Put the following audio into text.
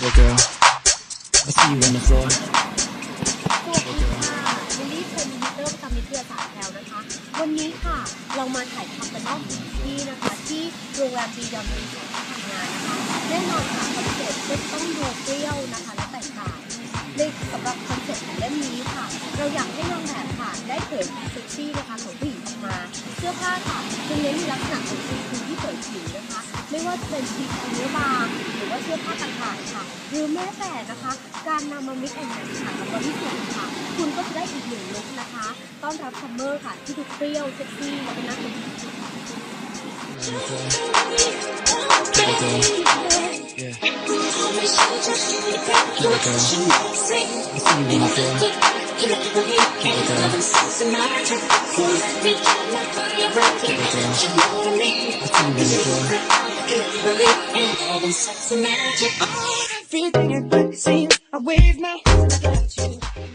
Cute girl. I see you on the floor. สวัสดีค่ะลิลลี่เป็นมิเตอร์ประจำนิตยสารแพลวนะคะ วันนี้ค่ะเรามาถ่ายทำกันนอกพื้นที่นะคะ ที่โรงแรมดีดอมรีสอร์ทที่ทำงานนะคะแน่นอนค่ะคอนเซ็ปต์จะต้องดูเปรี้ยวนะคะและแตกต่างในสำหรับคอนเซ็ปต์ของเล่มนี้ค่ะ เราอยากให้นางแบบค่ะได้เผยเซ็กซี่นะคะของผู้หญิงออกมา เสื้อผ้าค่ะจึงเน้นในลักษณะของซีทูที่เผยผิวนะคะ ไม่ว่าจะเป็นซีทูเนื้อบางหรือว่าเสื้อผ้าต่างๆค่ะ หรือแม้แต่นะคะ การนำมามิกแอนด์แมทช์ค่ะกับบอดี้สูทค่ะ คุณก็จะได้อีกหนึ่งลุคนะคะ ต้อนรับซัมเมอร์ค่ะ ที่ดูเปรี้ยวเซ็กซี่และเป็นน่าสนใจ On the floor. Cute girl. Yeah. Cute girl. I see you on the floor. Cute girl. Cute girl. I see you on the floor. Everything it seems I wave my hands and I got you.